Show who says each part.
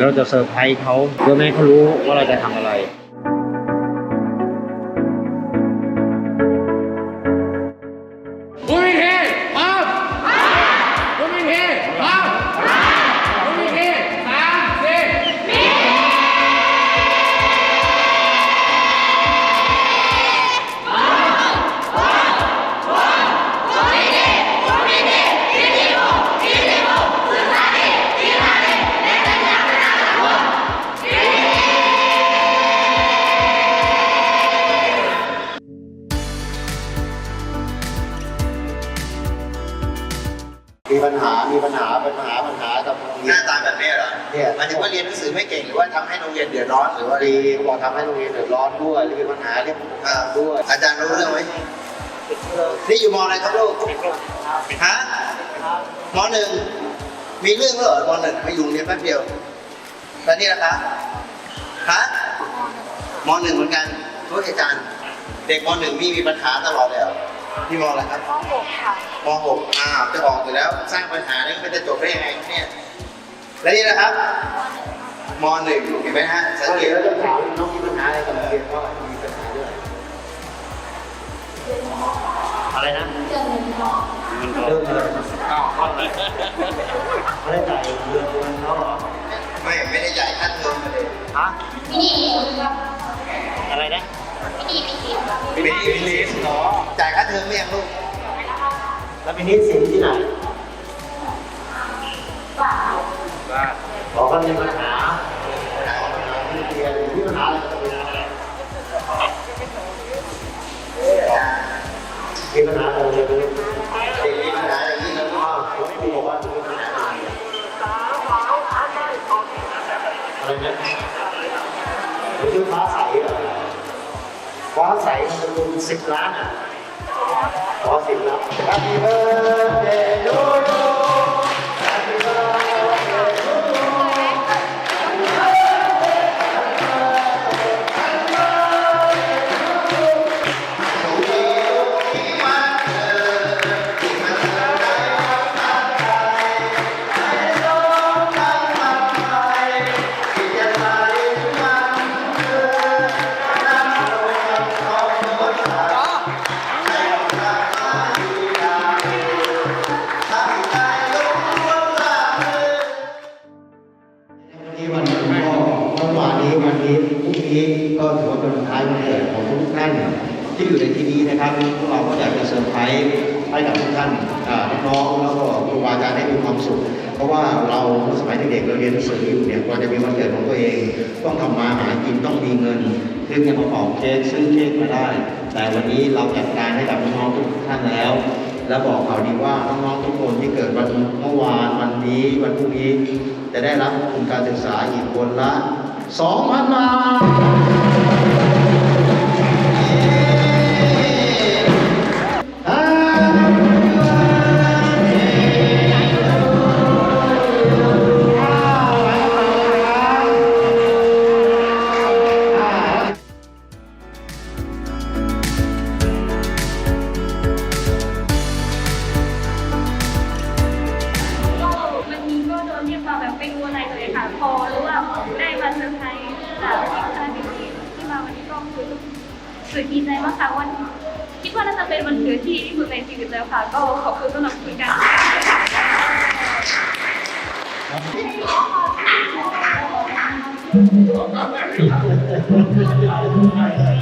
Speaker 1: เราจะเซอร์ไพรส์เขาเพื่อไม่ให้เขารู้ว่าเราจะทำอะไร
Speaker 2: มี
Speaker 3: ปัญหา มีปัญหา ปัญหา ปัญหากับโรง
Speaker 4: ห
Speaker 3: เรีย
Speaker 4: น้าน ตาแบบนี้เหรอ
Speaker 3: เนี่ย
Speaker 4: หมายถึงว่าเรียนหนังสือไม่เก่งหรือว่าทำให้โรงเรียนเดือดร้อนหรือว่า
Speaker 3: ดีเขาบอกทำให้โรงเรียนเดือดร้อนด้วยหรือมีปัญหาเรื่องผู้ปกคร
Speaker 4: อ่า
Speaker 3: องด้วย
Speaker 4: อาจารย์รู้เรื่องไหมนี่อยู่มอะไรครับลูกฮะมหนึ่งมีเรื่องแล้วเหรอมหนึ่งมาอยู่โรงเรียนแป๊บเดียวแล้วนี่นะคะฮะมหนึ่งเหมือนกันทุกอาจารย์ เด็กมหนึ่งมีมีปัญหาตลอดเลยเหรอ พี่มอะไรครับ
Speaker 5: ข้อหกค่ะ
Speaker 4: ม .6 อ้าวจะออกอยู่แล้วสร้างปัญหานี้มันจะจบได้ยังไงเนี่ยและนี่นะครับม .1 เห็นไหมฮะสัง
Speaker 3: ก็
Speaker 4: เก
Speaker 3: เดี๋ย
Speaker 4: ต
Speaker 3: วเราจะถามน้องมีปัญหาอะไรกับโรงเรียนก็มีปัญหาด้วย
Speaker 1: อะไรนะ
Speaker 5: เดือนหนึ่งเนาะ
Speaker 3: เรื่องอะไร
Speaker 1: อ้าวข้อไหน
Speaker 3: ไม่ได้จ่ายเงินเงินเขาเหรอ
Speaker 4: ไม่ไม่ได้จ่ายค่าเทอมมาเลย
Speaker 1: ฮะ
Speaker 5: มินิครับ
Speaker 1: อะไรนะ
Speaker 5: มินิมินิครับ
Speaker 4: ไม่ได้ลิสเนาะจ่ายค่าเทอมไม่ยังลูก
Speaker 3: แล้วเป็นนิสิตที่ไหน
Speaker 5: บ้า
Speaker 1: บ้าน
Speaker 3: บอกว่ามีปัญหาปัญหาที่เรียนมีปัญหาอะไรกับโรงเรียนมีปัญหาอะไรกับโรงเรียน
Speaker 4: เด็กมีปัญหาอย่างนี้แล้วก็
Speaker 3: อ้าวแล้วครูบอกว่ามีปัญหาอะไรอะไรนะหรือชื่อฟ้าใสเหรอ ขอใส่เงินสิบล้านอะขอสิบล้าน Happy birthday ที่อยู่ในที่นี้นะครับพวกเราก็อยากจะเซอร์ไพรส์ให้กับทุกท่านน้องแล้วก็ครูบาอาจารย์ได้มีความสุข เพราะว่าเราสมัยเด็กเราเรียนหนังสืออยู่เนี่ยเราจะมีวันเกิดของตัวเอง ต้องทำมาหากินต้องมีเงินซื้อเงินมาเป่าเค้กซื้อเค้กมาได้ แต่วันนี้เราจัดการให้กับน้องทุกท่านแล้ว และบอกข่าวดีว่าน้องๆทุกคนที่เกิดวันเมื่อวานวันนี้วันพรุ่งนี้จะได้รับทุนการศึกษาอีกคนละ2,000บาท
Speaker 6: สุดดีใจมากค่ะวันคิดว่าน่าจะเป็นวันเกิดที่ที่สุดในชีวิตแล้วค่ะ ก็ขอบคุณสำหรับคุยกันค่ะ